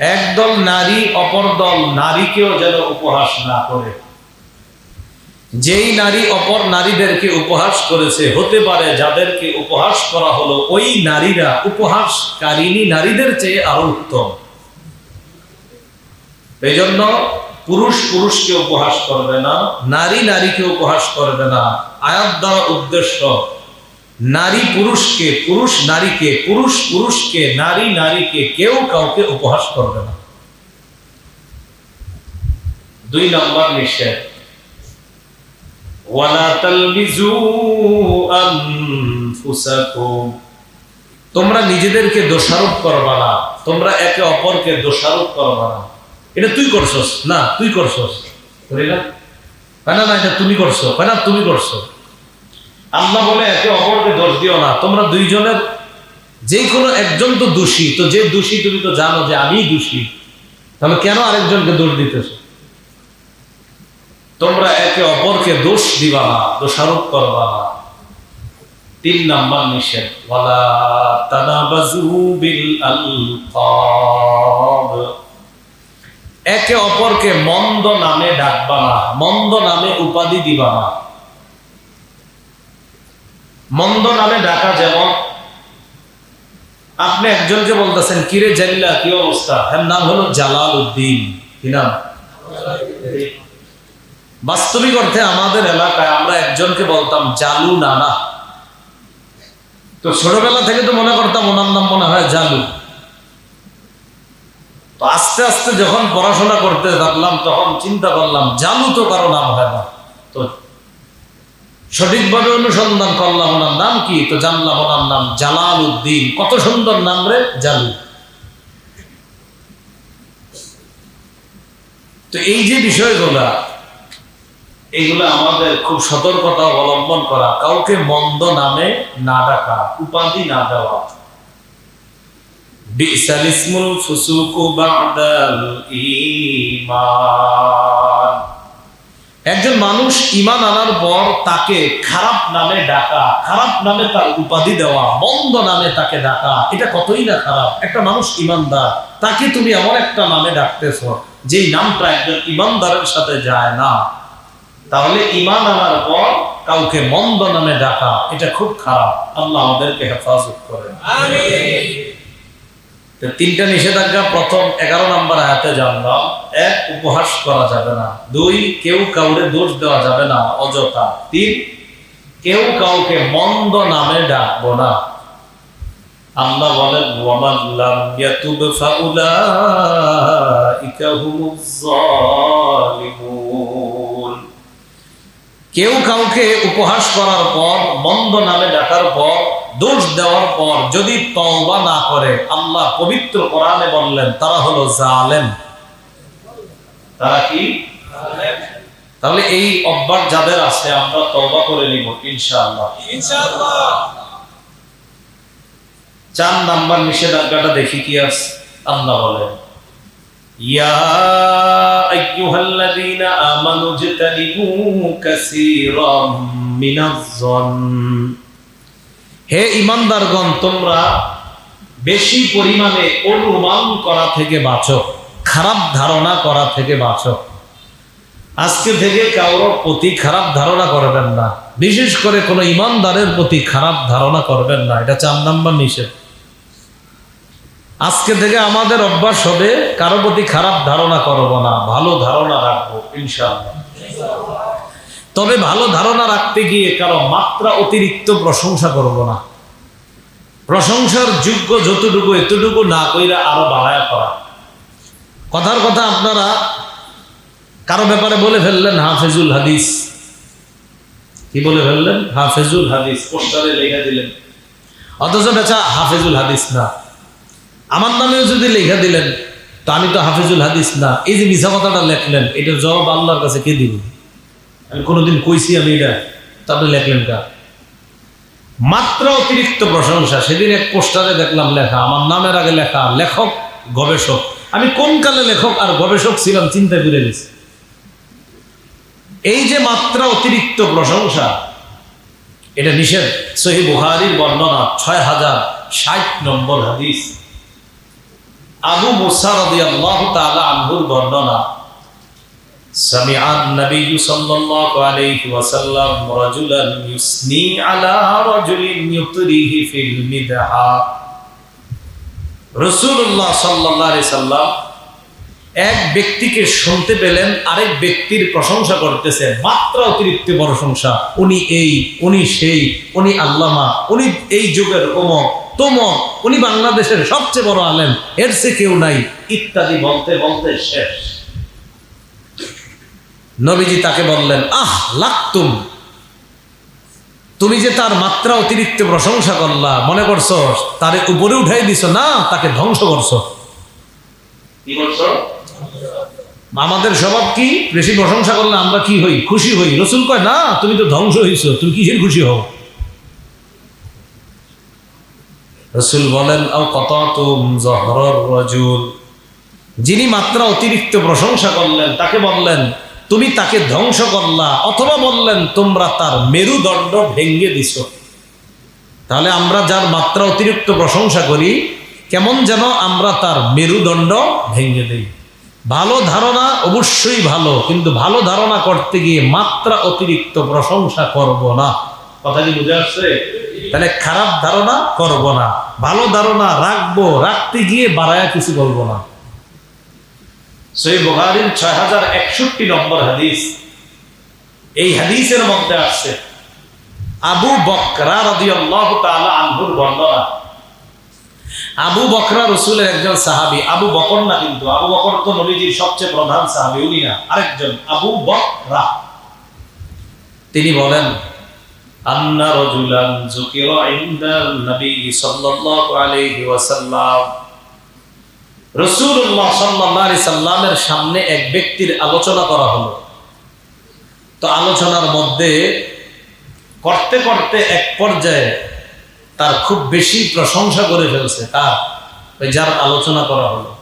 একদল নারী, অপর দল নারীকেও যেন উপহাস না করে। যেই নারী অপর নারীদেরকে উপহাস করেছে, হতে পারে যাদেরকে উপহাস করা হলো, ওই নারীরা উপহাসকারিনী নারীদের চেয়ে আরও উত্তম। এই জন্য পুরুষ পুরুষকে উপহাস করবে না, নারী নারীকে উপহাস করবে না। আয়াত দ্বারা উদ্দেশ্য নারী পুরুষকে, পুরুষ নারীকে, পুরুষ পুরুষকে, নারী নারীকে কেউ কাউকে উপহাস করবে না। দুই নম্বর নিষেধ। তোমরা নিজেদেরকে দোষারোপ করবা না। তোমরা একে অপরকে দোষারোপ করবা না। এটা তুই করছস? না, তুই করছস। করি না? না এটা তুমি করছ। না, তুমি করছ। আল্লাহ বলে একে অপরকে দিও না, তোমরা দুইজনের যে কোনো একজন তো দোষী, তো যে দোষী তুমি তো জানো যে আমি দোষী। তাহলে কেন আরেকজনকে দোষ দিতেছো? তোমরা একে অপরকে দোষ দিবা না, দোষারোপ করবা না। তিন নাম্বার নিষেধ একে অপরকে মন্দ নামে ডাকবা না, মন্দ নামে উপাধি দিবা না। মন্দ নামে ডাকা যেমন, আপনি একজনকে বলতেছেন, কিরে জাল্লা, কি অবস্থা? এর নাম হলো জালাল উদ্দিন কি নাম? বাস্তবিক অর্থে আমাদের এলাকায় আমরা একজনকে বলতাম জালু নানা। তো ছোটবেলা থেকে তো মনে করতাম ওনার নাম মনে হয় জালু। তো আস্তে আস্তে যখন পড়াশোনা করতে থাকলাম, তখন চিন্তা করলাম, জালু তো কারও নাম হয় না। তো সঠিকভাবে অনুসন্ধান করলাম ওনার নাম কি? তো জানলাম ওনার নাম জালাল উদ্দিন কত সুন্দর নাম রে? জালু। তো এই যে বিষয়গুলা এইগুলো আমাদের খুব সতর্কতা অবলম্বন করা। কাউকে মন্দ নামে না ডাকা, উপাধি না দেওয়া। ইসমুল ফুসুকু বাদাল ঈমান একজন মানুষ ইমান আনার পর তাকে খারাপ নামে ডাকা, খারাপ নামে তার উপাধি দেওয়া, মন্দ নামে তাকে ডাকা, এটা কতই না খারাপ? একটা মানুষ ইমানদার, তাকে তুমি এমন একটা নামে ডাকতেছ, যেই নামটা একজন ইমানদারের সাথে যায় না। তাহলে ইমান আনার পর কাউকে মন্দ নামে ডাকা, এটা খুব খারাপ। আল্লাহ আমাদেরকে হেফাজত করেন। তো তিনটা নিষেধাজ্ঞা, প্রথম এগারো নম্বর আয়াতে জানলাম এক, উপহাস করা যাবে না। দুই, কেউ কাউরে দোষ দেওয়া যাবে না, অযথা। তিন, কেউ কাউকে মন্দ নামে ডাকবো না। আল্লাহ বলেন কেউ কাউকে উপহাস করার পর, মন্দ নামে ডাকার পর দোষ দেওয়ার পর যদি তওবা না করে আল্লাহ পবিত্র কোরআনে বললেন তারা হলো জালেম তারা কি তাহলে এই অভ্যাস যাদের আছে আমরা তওবা করে নিব ইনশাআল্লাহ চার নাম্বার নিষেধাজ্ঞাটা দেখি কি আছে আল্লাহ বলেন يا أيها الذين آمنوا اجتنبوا كثيرا من الظن হে ইমানদারগণ, তোমরা বেশি পরিমাণে অনুমান করা থেকে বাঁচো, খারাপ ধারণা করা থেকে বাঁচো। আজকে থেকে কারোর প্রতি খারাপ ধারণা করবেন না। বিশেষ করে কোনো ইমানদারের প্রতি খারাপ ধারণা করবেন না। এটা চার নাম্বার নিষেধ। আজকে থেকে আমাদের অভ্যাস হবে, কারও প্রতি খারাপ ধারণা করব না, ভালো ধারণা রাখব, ইনশাআল্লাহ। তবে ভালো ধারণা রাখতে গিয়ে কারও মাত্রা অতিরিক্ত প্রশংসা করব না। প্রশংসার যোগ্য যতটুকু, এতটুকু না কইরা আরও বাড়ায় করা কথার কথা আপনারা কারও ব্যাপারে বলে ফেললেন, হাফেজুল হাদিস। কি বলে ফেললেন? হাফেজুল হাদিস, পোস্টারে লেখা দিলেন। অথচ বেচা হাফেজুল হাদিস না। আমার নামেও যদি লেখা দিলেন, তো আমি তো হাফিজুল হাদিস না। এই যে মিশা কথাটা লেখলেন, এটার জবাব আল্লাহর কাছে কে দিব? আমি কোনোদিন কইছি আমি এটা তো আপনি লেখলেন কা মাত্র অতিরিক্ত প্রশংসা, সেদিন এক পোস্টারে দেখলাম লেখা, আমার নামের আগে লেখা, লেখক, গবেষক। আমি কোন কালে লেখক আর গবেষক ছিলাম চিন্তা করে গেছি এই যে মাত্রা অতিরিক্ত প্রশংসা, এটা নিষেধ। সহি বুহারির বর্ণনা ছয় হাজার ষাট নম্বর হাদিস। আবু মুসা রাদিয়াল্লাহু তাআলা আনহুর বর্ণনা سمع النبي صلى الله عليه وسلم رجلا يثني على رجل يطريه في المدحة রসুল্লাহ সাল্লাহ সাল্লাম এক ব্যক্তিকে শুনতে পেলেন আরেক ব্যক্তির প্রশংসা করতেছে মাত্রা অতিরিক্ত প্রশংসা উনি এই উনি সেই উনি আল্লামা উনি এই যুগের অমক তমক উনি বাংলাদেশের সবচেয়ে বড় আলেন এর সে কেউ নাই ইত্যাদি বলতে বলতে শেষ নবীজি তাকে বললেন আহ লাক্তুম। তুমি যে তার মাত্রা অতিরিক্ত প্রশংসা করলা মনে করছ তার উপরে উঠাই দিছ? না তাকে ধ্বংস করছ। আমাদের স্বভাব কি? বেশি প্রশংসা করলে আমরা কি হই? খুশি হই? রসুল কয় না তুমি তো ধ্বংস হইছো তুমি কিসের খুশি হও? রসুল বলেন আও কত তুম জহরর রজুল। যিনি মাত্রা অতিরিক্ত প্রশংসা করলেন তাকে বললেন তুমি তাকে ধ্বংস করলা, অথবা বললেন, তোমরা তার মেরুদণ্ড ভেঙ্গে দিছ। তাহলে আমরা যার মাত্রা অতিরিক্ত প্রশংসা করি, কেমন যেন আমরা তার মেরুদণ্ড ভেঙে দিই। ভালো ধারণা অবশ্যই ভালো, কিন্তু ভালো ধারণা করতে গিয়ে মাত্রা অতিরিক্ত প্রশংসা করব না। কথা কি বুঝে আসছে তাহলে খারাপ ধারণা করব না, ভালো ধারণা রাখব, রাখতে গিয়ে বাড়ায়া কিছু বলব না। আবু বকরা রসুলের একজন সাহাবী, আবু বকর না কিন্তু, আবু বকর তো নবীজির সবচেয়ে প্রধান সাহাবী, উনি না, আরেকজন, আবু বকরা। তিনি বলেন, আন্না রাজুলান যুকিরা ইনদাল নবী সাল্লাল্লাহু আলাইহি ওয়াসাল্লাম রসুল্লাহ সাল্লাহ সাল্লামের সামনে এক ব্যক্তির আলোচনা করা হলো। তো আলোচনার মধ্যে করতে করতে এক পর্যায়ে তার খুব বেশি প্রশংসা করে ফেলছে তার, ওই যার আলোচনা করা হলো।